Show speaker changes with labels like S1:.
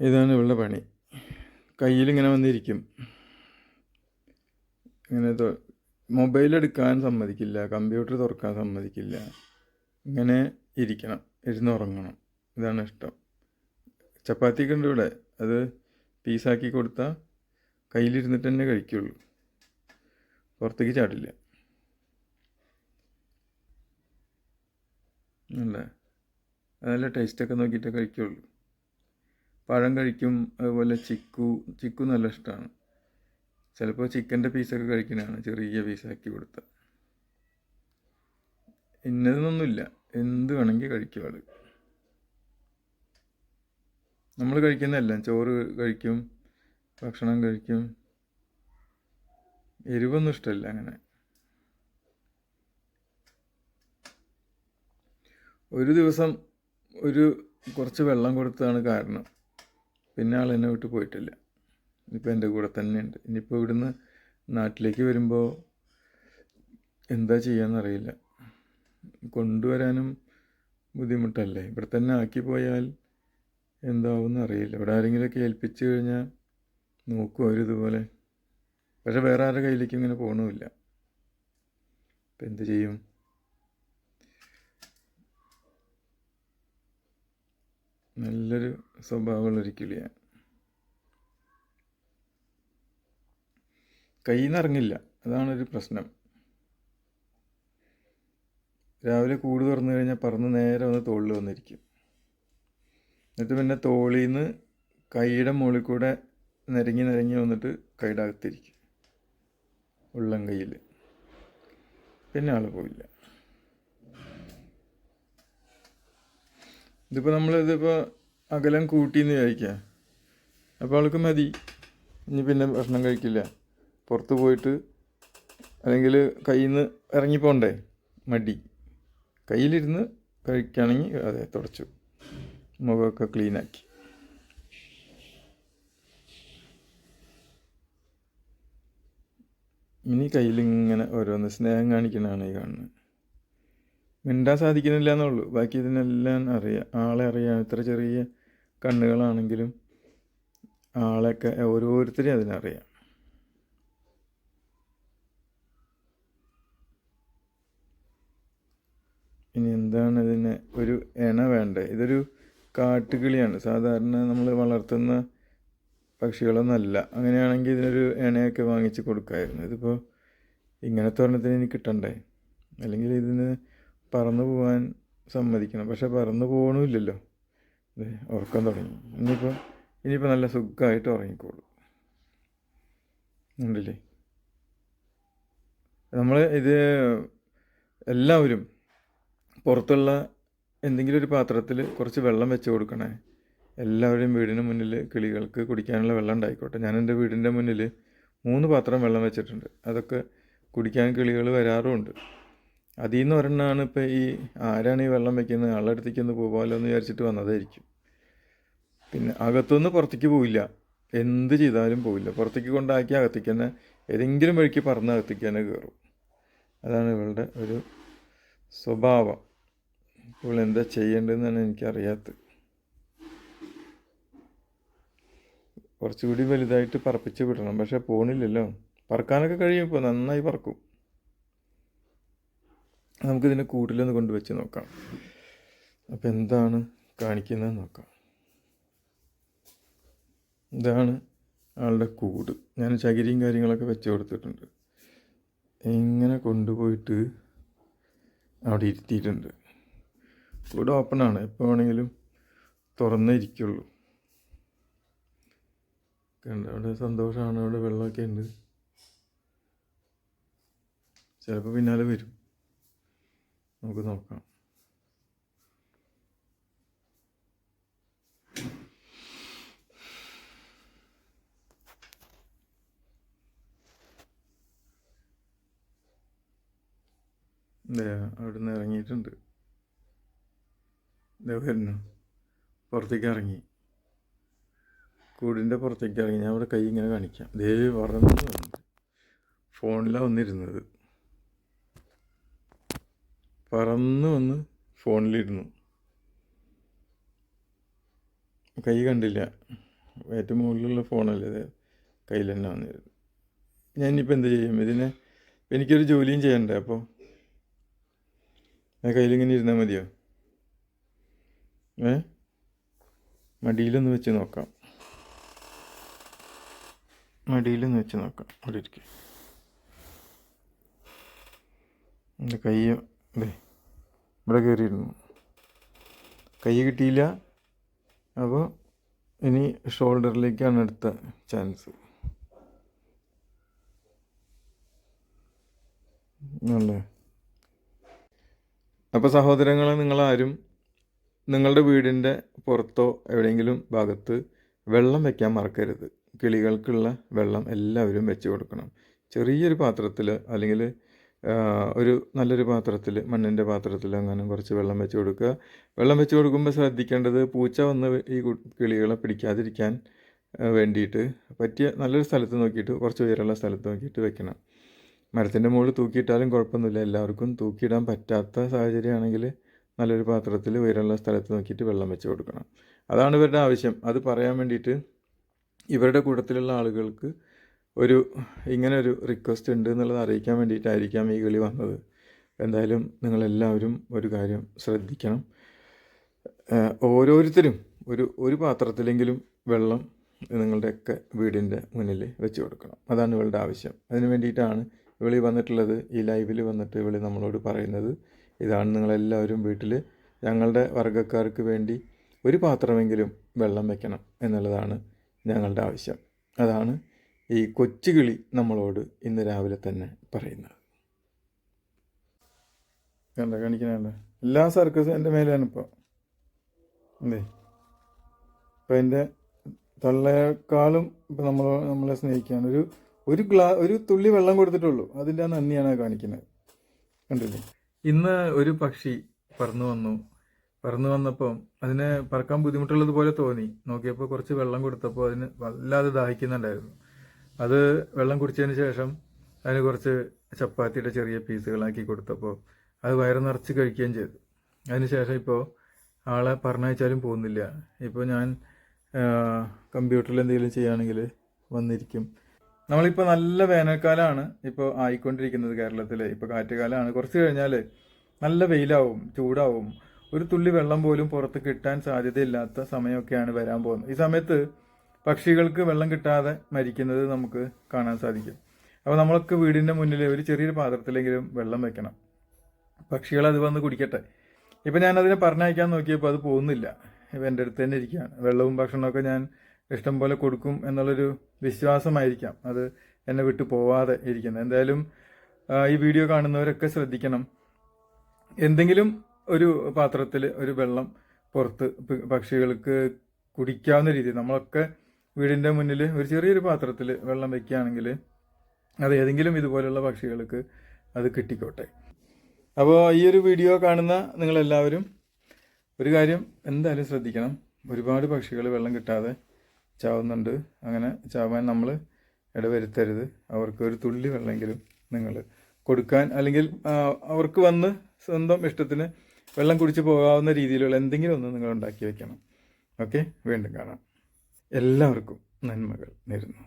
S1: ഇതാണ് ഇവളുടെ പണി. കയ്യിലിങ്ങനെ വന്നിരിക്കും. ഇങ്ങനെ മൊബൈൽ എടുക്കാൻ സമ്മതിക്കില്ല കമ്പ്യൂട്ടർ തുറക്കാൻ സമ്മതിക്കില്ല. ഇങ്ങനെ ഇരിക്കണം ഇരുന്ന് ഉറങ്ങണം ഇതാണ് ഇഷ്ടം. ചപ്പാത്തിയൊക്കെ ഉണ്ട് ഇവിടെ. അത് പീസാക്കി കൊടുത്താൽ കയ്യിലിരുന്നിട്ട് തന്നെ കഴിക്കുള്ളൂ. പുറത്തേക്ക് ചാടില്ല. അല്ല? അതല്ല ടേസ്റ്റൊക്കെ നോക്കിയിട്ടേ കഴിക്കുള്ളൂ. പഴം കഴിക്കും അതുപോലെ ചിക്കു ചിക്കു നല്ല ഇഷ്ടമാണ് ചിലപ്പോൾ ചിക്കന്റെ പീസൊക്കെ കഴിക്കുന്നതാണ് ചെറിയ പീസാക്കി കൊടുത്ത. ഇന്നതെന്നൊന്നുമില്ല എന്ത് വേണമെങ്കിൽ കഴിക്കും ആൾ. നമ്മൾ കഴിക്കുന്നതെല്ലാം ചോറ് കഴിക്കും ഭക്ഷണം കഴിക്കും. എരിവൊന്നും ഇഷ്ടമല്ല അങ്ങനെ. ഒരു ദിവസം ഒരു കുറച്ച് വെള്ളം കൊടുത്തതാണ് കാരണം. പിന്നെ ആൾ എന്നെ വിട്ട് പോയിട്ടില്ല. ഇനിയിപ്പോൾ എന്റെ കൂടെ തന്നെയുണ്ട്. ഇനിയിപ്പോൾ ഇവിടുന്ന് നാട്ടിലേക്ക് വരുമ്പോൾ എന്താ ചെയ്യാന്നറിയില്ല. കൊണ്ടുവരാനും ബുദ്ധിമുട്ടല്ലേ? ഇവിടെ തന്നെ ആക്കി പോയാൽ എന്താവും അറിയില്ല. ഇവിടെ ആരെങ്കിലുമൊക്കെ ഏൽപ്പിച്ചു കഴിഞ്ഞാൽ നോക്കും അവരിതുപോലെ പക്ഷെ വേറെ ആരുടെ കയ്യിലേക്കും ഇങ്ങനെ പോകണമില്ല ഇപ്പം എന്ത് ചെയ്യും? നല്ലൊരു സ്വഭാവമുള്ള ഒരു കിളിയാണ് കയ്യിൽ നിന്ന് ഇറങ്ങില്ല. അതാണൊരു പ്രശ്നം. രാവിലെ കൂട് തുറന്നു കഴിഞ്ഞാൽ പറന്ന് നേരെ വന്ന് തോളിൽ വന്നിരിക്കും. എന്നിട്ട് പിന്നെ തോളിൽ നിന്ന് കൈയുടെ മുകളിൽ കൂടെ നിരങ്ങി നിരങ്ങി വന്നിട്ട് കൈയുടെ അകത്തിരിക്കും. ഉള്ളം കയ്യിൽ പിന്നെ ആൾ പോയില്ല ഇതിപ്പോൾ നമ്മളിതിപ്പോൾ അകലം കൂട്ടിയെന്ന് വിചാരിക്കുക അപ്പോൾ അവൾക്ക് മതി. ഇനി പിന്നെ ഭക്ഷണം കഴിക്കില്ല. പുറത്ത് പോയിട്ട് അല്ലെങ്കിൽ കയ്യിൽ നിന്ന് ഇറങ്ങിപ്പോണ്ടേ മടി. കയ്യിലിരുന്ന് കഴിക്കുകയാണെങ്കിൽ അതെ തുടച്ചു. മുഖമൊക്കെ ക്ലീനാക്കി. ഇനി കയ്യിലിങ്ങനെ ഓരോന്ന് സ്നേഹം കാണിക്കണതാണ് ഈ കാണുന്നത്. മിണ്ടാൻ സാധിക്കുന്നില്ല എന്നുള്ളൂ. ബാക്കി ഇതിനെല്ലാം അറിയാം ആളെ അറിയാം. ഇത്ര ചെറിയ കണ്ണുകളാണെങ്കിലും ആളെയൊക്കെ ഓരോരുത്തരെയും അതിനറിയാം ഇനി എന്താണ് ഇതിന് ഒരു എണ വേണ്ടേ? ഇതൊരു കാട്ടുകിളിയാണ്. സാധാരണ നമ്മൾ വളർത്തുന്ന പക്ഷികളൊന്നല്ല. അങ്ങനെയാണെങ്കിൽ ഇതിനൊരു ഇണയൊക്കെ വാങ്ങിച്ച് കൊടുക്കായിരുന്നു. ഇതിപ്പോൾ ഇങ്ങനത്തെ ഒരെണ്ണത്തിന് ഇനി കിട്ടണ്ടേ? അല്ലെങ്കിൽ ഇതിന് പറന്നു പോകാൻ സമ്മതിക്കണം. പക്ഷെ പറന്നു പോകണമില്ലല്ലോ ഉറക്കം തുടങ്ങി. ഇനിയിപ്പോൾ ഇനിയിപ്പോൾ നല്ല സുഖമായിട്ട് ഉറങ്ങിക്കോളൂ. ഉണ്ടല്ലേ? നമ്മൾ ഇത് എല്ലാവരും പുറത്തുള്ള എന്തെങ്കിലും ഒരു പാത്രത്തിൽ കുറച്ച് വെള്ളം വെച്ച് കൊടുക്കണേ. എല്ലാവരുടെയും വീടിന് മുന്നിൽ കിളികൾക്ക് കുടിക്കാനുള്ള വെള്ളം ഉണ്ടായിക്കോട്ടെ. ഞാൻ എന്റെ വീടിന്റെ മുന്നിൽ മൂന്ന് പാത്രം വെള്ളം വെച്ചിട്ടുണ്ട്. അതൊക്കെ കുടിക്കാൻ കിളികൾ വരാറുമുണ്ട്. അതിൽ നിന്ന് ഒരെണ്ണമാണ് ഇപ്പോൾ ഈ ആരാണ് ഈ വെള്ളം വെക്കുന്നത്? ആളുടെ അടുത്തേക്ക് ഒന്ന് പോകാമല്ലോ എന്ന് വിചാരിച്ചിട്ട് വന്നതായിരിക്കും. പിന്നെ അകത്തുനിന്ന് പുറത്തേക്ക് പോവില്ല. എന്ത് ചെയ്താലും പോവില്ല. പുറത്തേക്ക് കൊണ്ടാക്കി അകത്തേക്ക് തന്നെ ഏതെങ്കിലും വഴിക്ക് പറന്ന് അകത്തേക്ക് തന്നെ കയറും അതാണ് ഇവളുടെ ഒരു സ്വഭാവം. ഇപ്പോൾ എന്താ ചെയ്യേണ്ടതെന്നാണ് എനിക്കറിയാത്തത്. കുറച്ചുകൂടി വലുതായിട്ട് പറപ്പിച്ച് വിടണം. പക്ഷേ പോണില്ലല്ലോ. പറക്കാനൊക്കെ കഴിയും. ഇപ്പോൾ നന്നായി പറക്കും. നമുക്കിതിനെ കൂട്ടിലൊന്ന് കൊണ്ടുവച്ച് നോക്കാം. അപ്പോൾ എന്താണ് കാണിക്കുന്നത് നോക്കാം. ഇതാണ് ആളുടെ കൂട്. ഞാൻ ചകിരിയും കാര്യങ്ങളൊക്കെ വെച്ച് കൊടുത്തിട്ടുണ്ട്. ഇങ്ങനെ കൊണ്ടുപോയിട്ട് അവിടെ ഇരുത്തിയിട്ടുണ്ട്? കൂട് ഓപ്പണാണ് എപ്പോൾ വേണമെങ്കിലും തുറന്നേ ഇരിക്കുള്ളൂ. കണ്ട? അവിടെ സന്തോഷമാണ്. അവിടെ വെള്ളമൊക്കെ ഉണ്ട്. ചിലപ്പോൾ പിന്നാലെ വരും. നമുക്ക് നോക്കാം. അവിടെ നിന്ന് ഇറങ്ങിയിട്ടുണ്ട്. വരുന്നു. പുറത്തേക്ക് ഇറങ്ങി. കൂടിന്റെ പുറത്തേക്ക് ഇറങ്ങി. ഞാൻ അവിടെ കൈ ഇങ്ങനെ കാണിക്കാം. ദേ വന്നു. ഫോണിലാണ് വന്നിരുന്നത്. പറന്ന് വന്ന് ഫോണിലിരുന്നു. കൈ കണ്ടില്ല. ഏറ്റവും മുകളിലുള്ള ഫോണല്ലേ ഇത്? കയ്യിൽ തന്നെ വന്നിരുന്നു. ഞാൻ ഇനിയിപ്പോൾ എന്ത് ചെയ്യും? ഇതിന് എനിക്കൊരു ജോലിയും ചെയ്യണ്ടേ അപ്പോൾ ഞാൻ കയ്യിലിങ്ങനെ ഇരുന്നാൽ മതിയോ? ഏ? മടിയിലൊന്ന് വെച്ച് നോക്കാം. മടിയിലൊന്ന് വെച്ച് നോക്കാം. അവിടെ ഇരിക്കും. എന്റെ കൈ അല്ലേ ഇവിടെ കയറിയിരുന്നു കൈ കിട്ടിയില്ല. അപ്പോൾ ഇനി ഷോൾഡറിലേക്കാണ് അടുത്ത ചാൻസ്. അല്ലേ? അപ്പോൾ സഹോദരങ്ങളെ നിങ്ങളാരും നിങ്ങളുടെ വീടിന്റെ പുറത്തോ എവിടെയെങ്കിലും ഭാഗത്ത് വെള്ളം വെക്കാൻ മറക്കരുത്. കിളികൾക്കുള്ള വെള്ളം എല്ലാവരും വെച്ച് കൊടുക്കണം. ചെറിയൊരു പാത്രത്തിൽ അല്ലെങ്കിൽ ഒരു നല്ലൊരു പാത്രത്തിൽ മണ്ണിന്റെ പാത്രത്തിൽ അങ്ങനെ കുറച്ച് വെള്ളം വെച്ച് കൊടുക്കുക. വെള്ളം വെച്ച് കൊടുക്കുമ്പോൾ ശ്രദ്ധിക്കേണ്ടത് പൂച്ച വന്ന് ഈ കിളികളെ പിടിക്കാതിരിക്കാൻ വേണ്ടിയിട്ട് പറ്റിയ നല്ലൊരു സ്ഥലത്ത് നോക്കിയിട്ട് കുറച്ച് ഉയരമുള്ള സ്ഥലത്ത് നോക്കിയിട്ട് വെക്കണം. മരത്തിന്റെ മുകളിൽ തൂക്കിയിട്ടാലും കുഴപ്പമൊന്നുമില്ല. എല്ലാവർക്കും തൂക്കിയിടാൻ പറ്റാത്ത സാഹചര്യമാണെങ്കിൽ നല്ലൊരു പാത്രത്തിൽ ഉയരമുള്ള സ്ഥലത്ത് നോക്കിയിട്ട് വെള്ളം വെച്ച് കൊടുക്കണം. അതാണ് ഇവരുടെ ആവശ്യം. അത് പറയാൻ വേണ്ടിയിട്ട് ഇവരുടെ കൂട്ടത്തിലുള്ള ആളുകൾക്ക് ഒരു ഇങ്ങനെ ഒരു റിക്വസ്റ്റ് ഉണ്ട് എന്നുള്ളത് അറിയിക്കാൻ വേണ്ടിയിട്ടായിരിക്കാം ഈ കളി വന്നത്. എന്തായാലും നിങ്ങളെല്ലാവരും ഒരു കാര്യം ശ്രദ്ധിക്കണം. ഓരോരുത്തരും ഒരു ഒരു പാത്രത്തിലെങ്കിലും വെള്ളം നിങ്ങളുടെയൊക്കെ വീടിന്റെ മുന്നിൽ വെച്ച് കൊടുക്കണം. അതാണ് ഇവളുടെ ആവശ്യം. അതിന് വേണ്ടിയിട്ടാണ് ഇവളി വന്നിട്ടുള്ളത്. ഈ ലൈവിൽ വന്നിട്ട് ഇവളി നമ്മളോട് പറയുന്നത്. ഇതാണ് നിങ്ങളെല്ലാവരും വീട്ടിൽ ഞങ്ങളുടെ വർഗക്കാർക്ക് വേണ്ടി ഒരു പാത്രമെങ്കിലും വെള്ളം വെക്കണം എന്നുള്ളതാണ് ഞങ്ങളുടെ ആവശ്യം. അതാണ് ഈ കൊച്ചുകിളി നമ്മളോട് ഇന്ന് രാവിലെ തന്നെ പറയുന്നത്. കണ്ട കാണിക്കണ എല്ലാ സർക്കസും എന്റെ മേലെയാണ് ഇപ്പോൾ അല്ലേ ഇപ്പം എന്റെ തള്ളയേക്കാളും ഇപ്പം നമ്മൾ നമ്മളെ സ്നേഹിക്കാൻ ഒരു ഒരു ഗ്ലാ ഒരു തുള്ളി വെള്ളം കൊടുത്തിട്ടുള്ളൂ. അതിന്റെ നന്ദിയാണ് കാണിക്കുന്നത്. കണ്ടില്ലേ? ഇന്ന് ഒരു പക്ഷി പറന്നു വന്നു. പറന്നു വന്നപ്പം അതിന് പറക്കാൻ ബുദ്ധിമുട്ടുള്ളത് പോലെ തോന്നി. നോക്കിയപ്പോൾ കുറച്ച് വെള്ളം കൊടുത്തപ്പോൾ അതിന് വല്ലാതെ ദാഹിക്കുന്നുണ്ടായിരുന്നു. അത് വെള്ളം കുടിച്ചതിന് ശേഷം അതിന് കുറച്ച് ചപ്പാത്തിയുടെ ചെറിയ പീസുകളാക്കി കൊടുത്തപ്പോൾ അത് വയറ് നിറച്ച് കഴിക്കുകയും ചെയ്തു. അതിനുശേഷം ഇപ്പോൾ ആളെ പറഞ്ഞയച്ചാലും പോകുന്നില്ല. ഇപ്പോൾ ഞാൻ കമ്പ്യൂട്ടറിൽ എന്തെങ്കിലും ചെയ്യുകയാണെങ്കിൽ വന്നിരിക്കും. നമ്മളിപ്പോൾ നല്ല വേനൽക്കാലമാണ് ഇപ്പോൾ ആയിക്കൊണ്ടിരിക്കുന്നത് കേരളത്തിൽ ഇപ്പോൾ കാറ്റുകാലമാണ് കുറച്ച് കഴിഞ്ഞാൽ നല്ല വെയിലാവും ചൂടാവും. ഒരു തുള്ളി വെള്ളം പോലും പുറത്ത് കിട്ടാൻ സാധ്യതയില്ലാത്ത സമയമൊക്കെയാണ് വരാൻ പോകുന്നത്. ഈ സമയത്ത് പക്ഷികൾക്ക് വെള്ളം കിട്ടാതെ മരിക്കുന്നത് നമുക്ക് കാണാൻ സാധിക്കും. അപ്പോൾ നമ്മളൊക്കെ വീടിന്റെ മുന്നിൽ ഒരു ചെറിയൊരു പാത്രത്തിലെങ്കിലും വെള്ളം വെക്കണം. പക്ഷികൾ അത് വന്ന് കുടിക്കട്ടെ. ഇപ്പം ഞാനതിനെ പറഞ്ഞയക്കാൻ നോക്കിയപ്പോൾ അത് പോകുന്നില്ല. ഇപ്പം എന്റെ അടുത്ത് തന്നെ ഇരിക്കുകയാണ്. വെള്ളവും ഭക്ഷണമൊക്കെ ഞാൻ ഇഷ്ടം പോലെ കൊടുക്കും എന്നുള്ളൊരു വിശ്വാസമായിരിക്കാം. അത് എന്നെ വിട്ടു പോവാതെ ഇരിക്കുന്നത് എന്തായാലും ഈ വീഡിയോ കാണുന്നവരൊക്കെ ശ്രദ്ധിക്കണം. എന്തെങ്കിലും ഒരു പാത്രത്തിൽ ഒരു വെള്ളം പുറത്ത് പക്ഷികൾക്ക് കുടിക്കാവുന്ന രീതി നമ്മളൊക്കെ വീടിന്റെ മുന്നിൽ ഒരു ചെറിയൊരു പാത്രത്തിൽ വെള്ളം വെക്കുകയാണെങ്കിൽ അത് ഏതെങ്കിലും ഇതുപോലുള്ള പക്ഷികൾക്ക് അത് കിട്ടിക്കോട്ടെ. അപ്പോൾ ഈ ഒരു വീഡിയോ കാണുന്ന നിങ്ങളെല്ലാവരും ഒരു കാര്യം എന്തായാലും ശ്രദ്ധിക്കണം. ഒരുപാട് പക്ഷികൾ വെള്ളം കിട്ടാതെ ചാവുന്നുണ്ട്. അങ്ങനെ ചാവാൻ നമ്മൾ ഇടവരുത്തരുത്. അവർക്ക് ഒരു തുള്ളി വെള്ളമെങ്കിലും നിങ്ങൾ കൊടുക്കാൻ അല്ലെങ്കിൽ അവർക്ക് വന്ന് സ്വന്തം ഇഷ്ടത്തിന് വെള്ളം കുടിച്ച് പോകാവുന്ന രീതിയിലുള്ള എന്തെങ്കിലും ഒന്ന് നിങ്ങൾ ഉണ്ടാക്കി വെക്കണം. ഓക്കെ? വീണ്ടും കാണാം. എല്ലാവർക്കും നന്മകൾ നേരുന്നു.